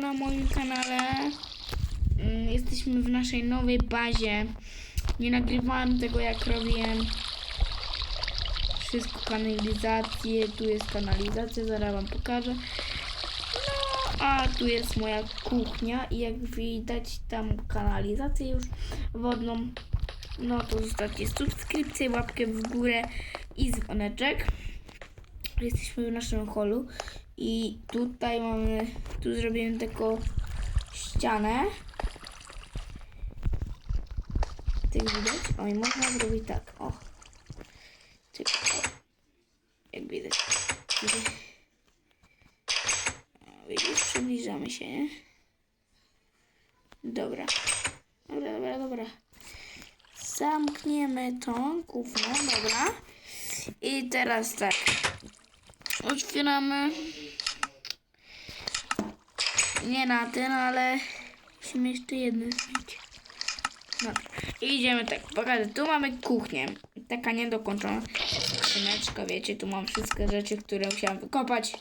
na moim kanale. Mm, Jesteśmy w naszej nowej bazie. Nie nagrywałem tego jak robiłem wszystko kanalizację. Tu jest kanalizacja, zaraz wam pokażę. No, a tu jest moja kuchnia i jak widać tam kanalizację już wodną. No to zostawcie subskrypcję, łapkę w górę i dzwoneczek. Jesteśmy w naszym holu i tutaj mamy, tu zrobiłem taką ścianę. Tak widać? O i można zrobić tak, o. Tyk, o. Jak widać. Widać. O, Widzisz, przybliżamy się, nie? Dobra. Dobra, dobra, dobra. Zamkniemy tą kufrę, dobra. I teraz tak. Otwieramy. Nie na ten, ale musimy jeszcze jedno zrobić. Dobra. I idziemy tak. Pokażę. Tu mamy kuchnię. Taka niedokończona skrzyneczka, wiecie. Tu mam wszystkie rzeczy, które musiałam wykopać.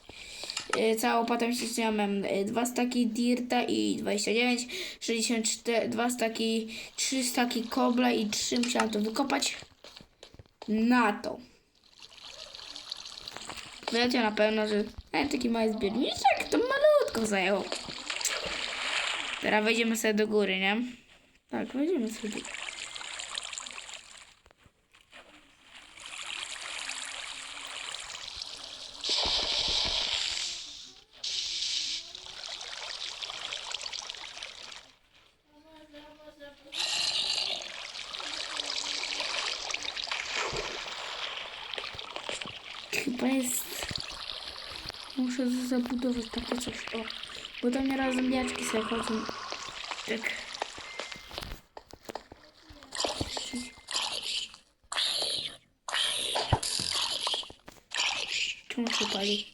Yy, Całą potem ściągnąłem yy, dwa staki dirta i 29, 64, dwa staki, trzy staki kobla i trzy musiałam to wykopać. Na to. Wiecie na pewno, że e, taki mały zbiorniczek to malutko zajęło. Teraz wejdziemy sobie do góry, nie? Tak, wejdziemy sobie do góry. Chyba jest... Muszę zabudować takie coś, o. Bo tam nieraz zombiaczki sobie chodzą. Tak. Czemu się pali?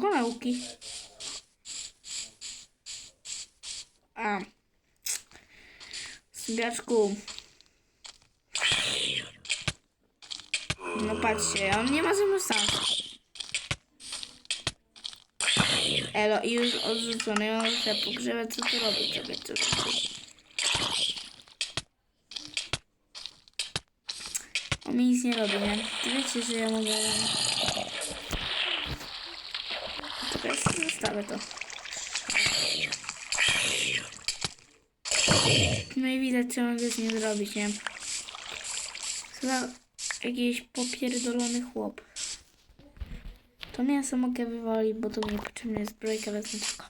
Kanałki. A. Zbiaczku. No patrzcie, on nie ma ze mną sensu. Elo, i już odrzucony, ja mam się pogrzebać, co tu sobie, co tu robić. On mi nic nie robi, nie? Ty wiecie, że ja mogę... Czekaj, zostawię to. No i widać, co mogę z nim zrobić, nie? Chyba jakiś popierdolony chłop. To mięso mogę wywalić, bo to mi potrzebna jest zbrojka, wezmę tylko.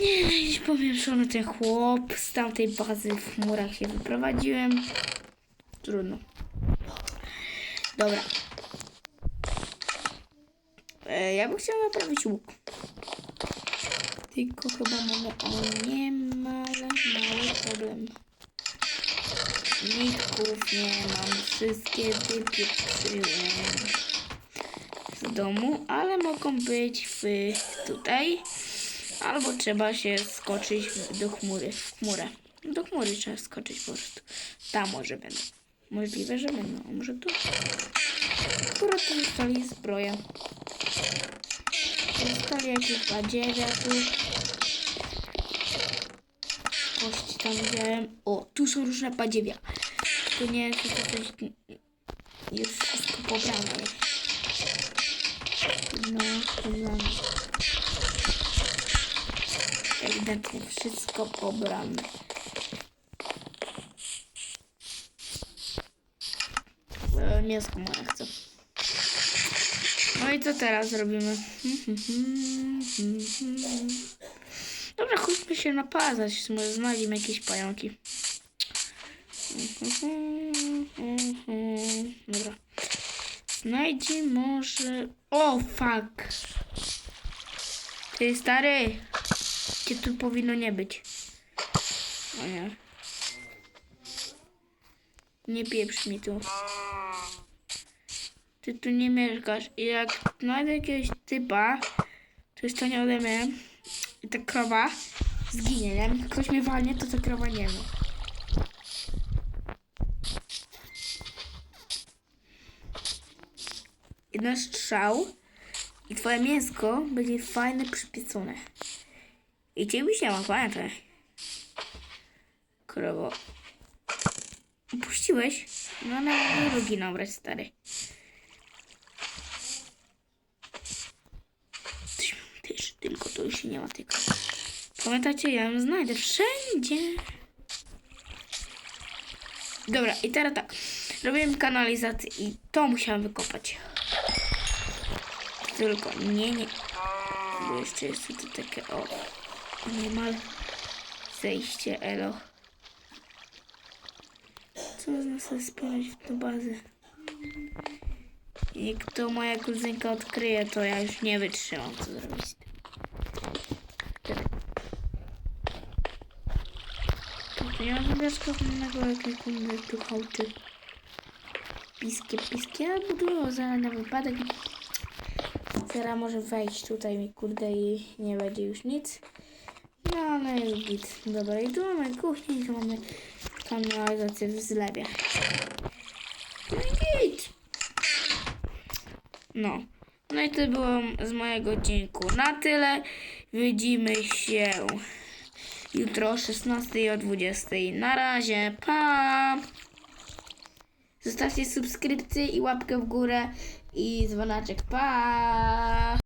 Nie, jakiś pomieszany ten chłop. Z tamtej bazy w murach się wyprowadziłem. Trudno. Dobra. E, ja bym chciała naprawić łuk. Tylko chyba mamy o nie ma, ale mały problem. Nitków nie mam, wszystkie wypieprzyłem w domu, ale mogą być w tutaj. Albo trzeba się skoczyć do chmury, w chmurę. Do chmury trzeba skoczyć po prostu. Tam może będą. Możliwe, że będą. A może tu? Akurat tu zostali zbroję. Zostali jakieś badziewia tu. Kości tam widziałem. O, tu są różne badziewia. To nie jest to coś Już wszystko pobrane. No, pobrane. Ewidentnie wszystko pobrane. Mięsko moje chcę. No i co teraz robimy? Dobra, chodźmy się napazać. Może znajdziemy jakieś pająki. Dobra. Znajdzie może... O, fuck. Ty stary. Cię tu powinno nie być. O nie. Nie pieprz mi tu. Ty tu nie mieszkasz. I jak znajdę jakiegoś typa, to jest to nie ode mnie. I ta krowa zginie, nie? Ktoś mnie walnie, to ta krowa nie ma. Jeden strzał i twoje mięsko będzie fajne przypiecone. I ciebie się ma, pamiętaj. Krowo. Upuściłeś? No ale drugi nabrać, stary. Coś mam też, tylko to już nie ma tylko. Pamiętajcie, ja ją znajdę wszędzie. Dobra, i teraz tak. Robiłem kanalizację i to musiałam wykopać. Tylko nie, nie. Bo jeszcze jest tu takie o. Niemal zejście elo. Co można sobie spinać w tę bazę? Jak to moja kuzynka odkryje, to ja już nie wytrzymam, co zrobić Tu nie ma zębiaczka innego, jakie kundy tu hołczy. Piskie, piskie, ale budują za na wypadek. Teraz może wejść tutaj mi kurde i nie będzie już nic. No ale jest git. Dobra, i tu mamy kuchnię i tu mamy kanalizację w zlewie. No i git. No. No i to było z mojego odcinku na tyle. Widzimy się jutro o 16 i o 20. Na razie. Pa! Zostawcie subskrypcję i łapkę w górę i dzwonaczek. Pa!